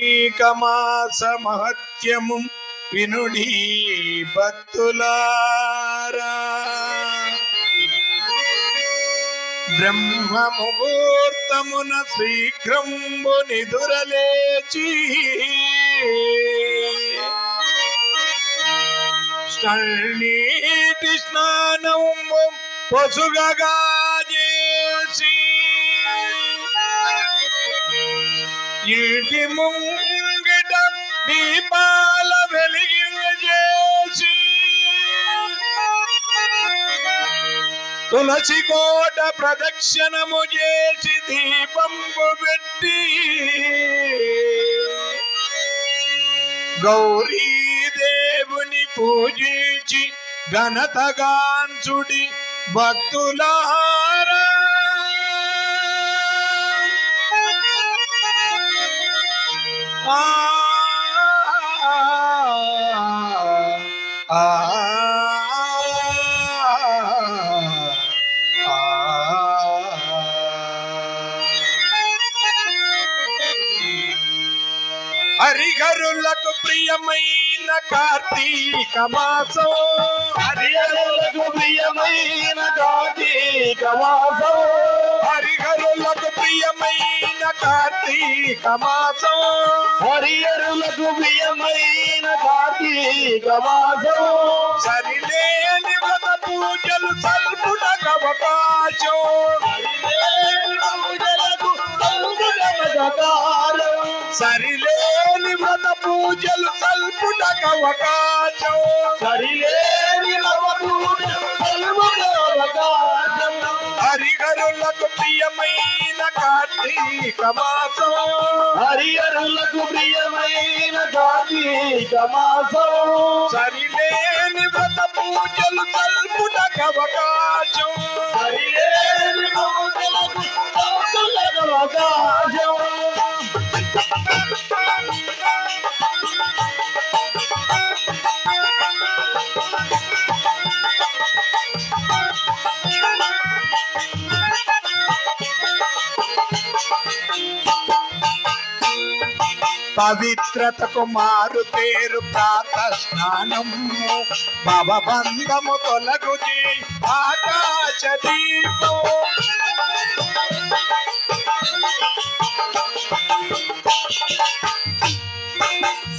కార్తీకమాస మహత్యము వినుడి భక్తులారా. బ్రహ్మ ముహూర్తమున శీఘ్రంబు నిదురలేచి నీటి స్నానము పొసుగగా ఇంటి ముంగిట దీపాల వెలిగించేసి. తులసి కోట ప్రదక్షిణము చేసి దీపంబు పెట్టి. గౌరీ దేవుని పూజించి ఘనతగాంచుడి భక్తులారా. హరిహరులకు ప్రియమైన కార్తీక మాసం. హరిహరులకు ప్రియమైన కార్తీక మాసం. హరిహరులకు ప్రియమైన కార్తీక మాసం హరిహరులకు ప్రియమైన కార్తీక మాసం సరిలేని వ్రత పూజలు సల్పుటకు అవకాశం. సరిలేని వ్రత పూజలు సల్పుటకు అవకాశం సరిలేని నవపూజలు సంగుణమగకారం. హరిహరులకు ప్రియమైన కార్తీక మాసం హరిహరులకు ప్రియమైన కార్తీక మాసం సరిలేని వ్రత పూజలు సల్పుటకు అవకాశం పవిత్రతకు మారు పేరు ప్రాత స్నానము భవబంధము తొలగు చేయి ఆకాశ దీపం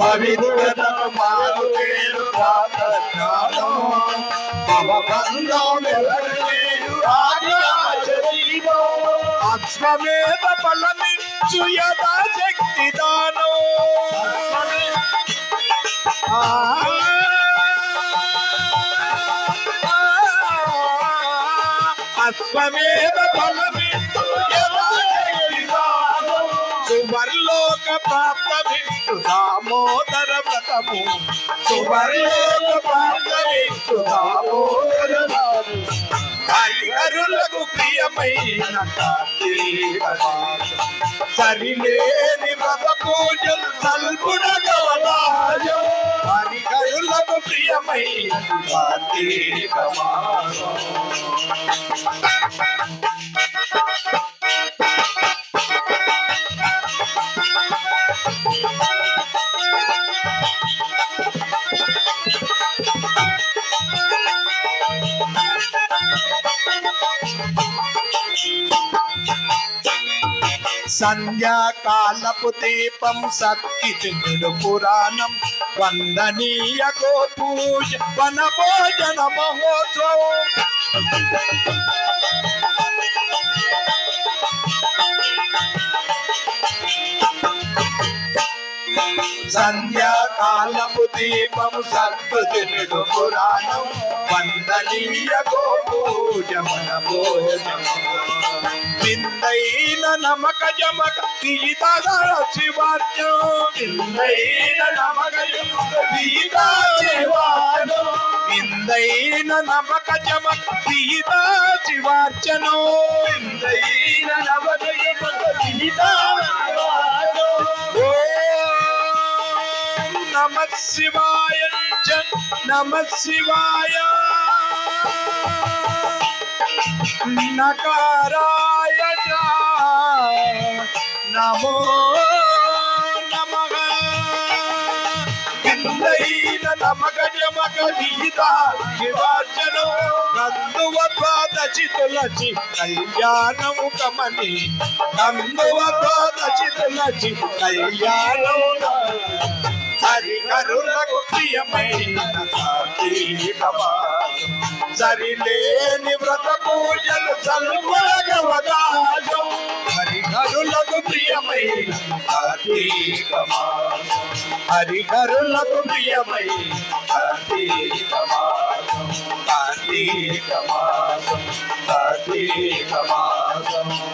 పవిత్రతకు మారు పేరు ప్రాత స్నానము భవబంధము తొలగు ఆకాశ దీపం అశ్వమేధ ఫలమిచ్చు యథా శక్తి దానం అశ్వమేధ ఫలమిచ్చు యథా దానం సువర్లోక ప్రాప్తమిచ్చు దామోదర వ్రతము సువర్లోక ప్రాప్తమిచ్చు దామోదర వ్రతము హరిహరులకు ప్రియమైన సరిలేని వ్రత పూజలు సల్పుడగవరాజం హరిహరులకు ప్రియమైన కార్తీక మాసం. సంధ్యాకాలపు దీపం సత్కిచుడు పురాణం. వందనీయ గోపూజ వన భోజన మహోత్సవం. సంధ్యాకాలపు దీపం సత్కృతుడు పురాణం. వందనీయ గోపూజమున పూజ మన భోజనం. విందైన నమక జమక సీతాద శివార్యం విందైన నమక జమక సీతా శివార్యం విందైన నమక జమక సీతా శివార్చనో విందైన నమ శివాయ నమ శివాయ. నకారాయ నమో నమ. నిందైన నమగ జమగ గీత శివార్చనం కందువ ద్వాదశి తులసి కళ్యాణము కమని కందువ ద్వాదశి తులసి కళ్యాణము హరిహరులకు ప్రియమైన కార్తీక మాసం. సరిలేని వ్రత పూజలు సల్వగవదాసం హరిహరులకు ప్రియమైన కార్తీక మాసం. హరిహరులకు ప్రియమైన కార్తీక మాసం. కార్తీక మాసం కార్తీక మాసం